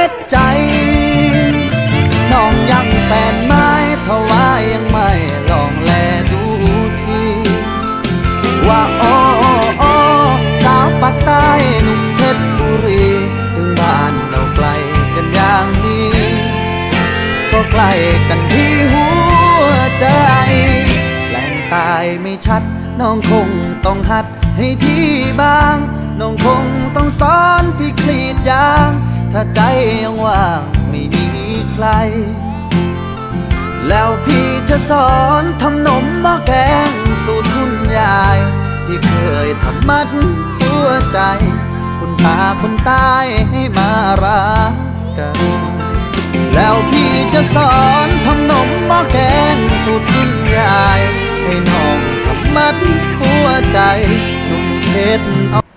ม็ดใจ น้องยังแฟนไม้ทว่ายังไม่ลองแลดูทีว่าโอ้โอสาวปักใต้หนุ่มเพชรบุรีถึงบ้านเราไกลกันอย่างนี้ ก็ใกล้กันที่หัวใจแหล่งตายไม่ชัด น้องคงต้องหัดให้พี่บางน้องคงต้องสอนพี่คลีดยาง ถ้าใจยังว่างไม่มีใคร แล้วพี่จะสอนทำนมหม้อแกงสูตรคุณยาย ที่เคยทำมัดหัวใจ คุณพาคนตายให้มารักกันแล้วพี่จะสอนทำนมหม้อแกงสูตรคุณยาย ให้น้องทำมัดหัวใจหนุ่มเพชรเอา